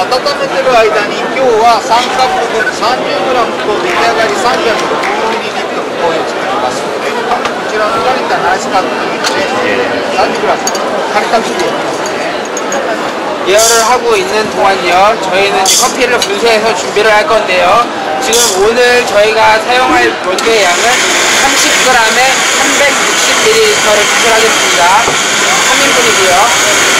えーで温めてる間に今日は3カップ分 30g と出来上がり 360ml のお湯を作りますのでこちらのガリタナイスカップに入れて、えー 30g カリタしていきますね 예열을 하고 있는 동안요 저희는 커피를 분쇄해서 준비를 할 건데요 지금 오늘 저희가 사용할 원두의 양은 30g에 360ml를 추출하겠습니다 3인분이고요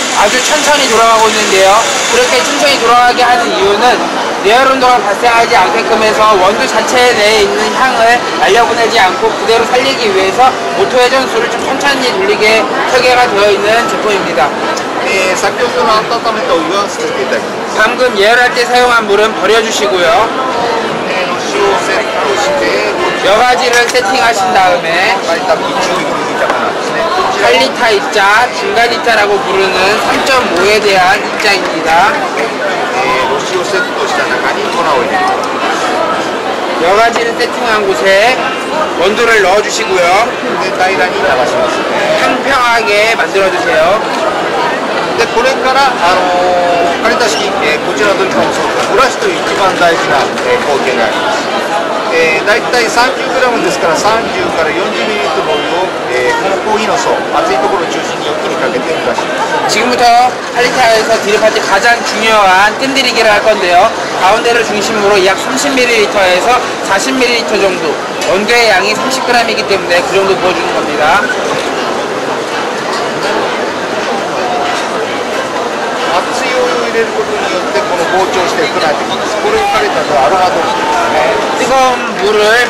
아주 천천히 돌아가고 있는데요. 그렇게 천천히 돌아가게 하는 이유는 내열 운동을 발생하지 않게끔 해서 원두 자체 내에 있는 향을 날려보내지 않고 그대로 살리기 위해서 모토 회전수를 좀 천천히 돌리게 설계가 되어 있는 제품입니다. 네, 삭교수는 따뜻하면서 우연스럽게 방금 예열할 때 사용한 물은 버려주시고요. 여가지를 세팅하신 다음에 ですねこちら 8리터 입자, 중간 입자라고 부르는 3.5에 대한 입자입니다. えー、ロシをセットした中に粉を入れます 여가지를 세팅한 곳에 원두를 넣어주시고요. で平らに流しますね 평평하게 만들어주세요. でこれから、あのー、借りた式、えーこちらのドリッパーもそうですがブラシという一番大事な、えー工程があります、えー、大体 30g ですから30から 40ml のお 지금부터 할리타에서 드립할 때 가장 중요한 끈드리기를 할 건데요. 가운데를 중심으로 약 30ml에서 40ml 정도 원두의 양이 30g이기 때문에 그 정도 부어주는 겁니다. 뜨거운 물을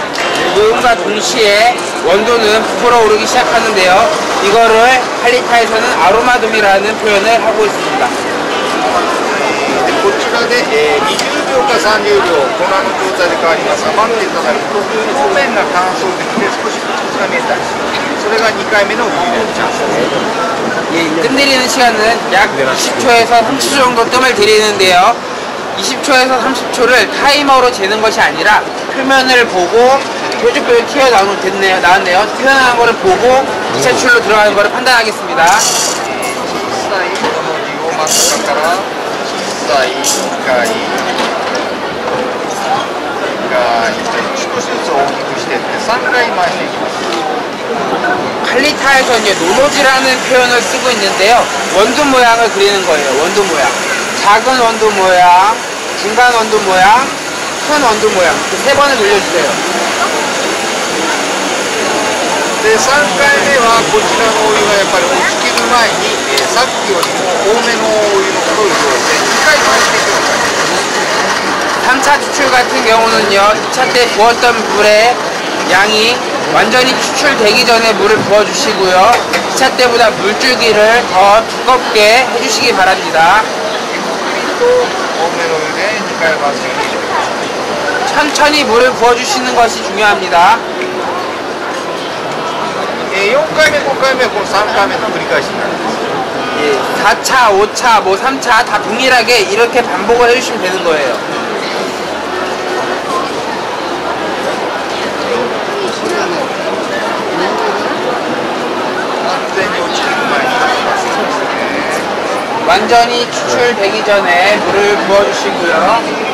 모음과 동시에 원두는 부풀어 오르기 시작하는데요. 이거를 팔리타에서는 아로마돔이라는 표현을 하고 있습니다. でこちらで、えー20秒か30秒粉の状態で変わりますが待っていただくと表面が乾燥できて少しプチプチが見えたりしますそれが2回目のお湯入れるチャンスです 예, 뜸 들이는 시간은 약 20초에서 30초 정도 뜸을 들이는데요. 20초에서 30초를 타이머로 재는 것이 아니라 표면을 보고 교주별 튀어나온 됐네요, 나왔네요. 튀어나온 거를 보고 2차 출로 들어가는 거를 판단하겠습니다. 14인 넘어지고 마스카라 14인 가이 가이 축구선수 오기구 시대인데 산가이 마시 칼리타에서 이제 노노지라는 표현을 쓰고 있는데요. 원두 모양을 그리는 거예요. 원두 모양. 작은 원두 모양, 중간 원두 모양, 큰 원두 모양. 그 세 번을 돌려주세요. で3回目は こちらのお湯がやっぱり落ちきる前に、えーさっきよりも多めのお湯のことを言って2回回してください 3차 추출 같은 경우는요 2차 때 부었던 물의 양이 완전히 추출되기 전에 물을 부어주시고요 2차 때보다 물줄기를 더 두껍게 해주시기 바랍니다 と多めのお湯で2回回すようにしてください 천천히 물을 부어주시는 것이 중요합니다 えー4回目5回目はこの3回目の繰り返しになります 예, 4차, 5차, 뭐 3차 다 동일하게 이렇게 반복을 해주시면 되는 거예요. 완전히 추출되기 전에 물을 부어주시고요.